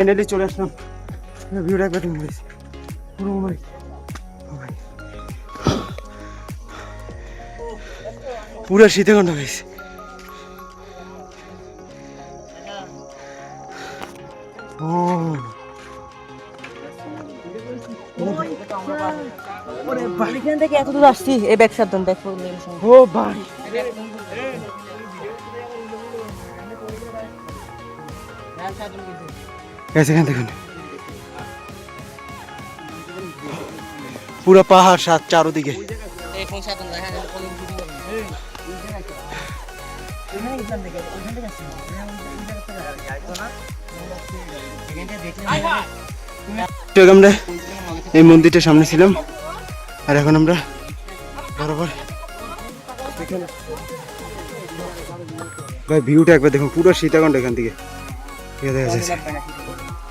Finally চলে আসলাম। ভিউটা একবার তুমি বলেছি পুরো ভাই পুরো শীতে গন্ধ হয়েছে। ও এখান থেকে এত দূর আসছি এই ব্যাগ সাবধান ব্যাগ ও ভাই এখান দেখুন পুরো পাহাড় সাত চারোদিকে। আমরা এই মন্দিরটার সামনে ছিলাম। আর এখন আমরা বরাবর ভাই, ভিউটা একবার দেখুন, পুরো সীতাকুণ্ড এখান থেকে। ありがとういました。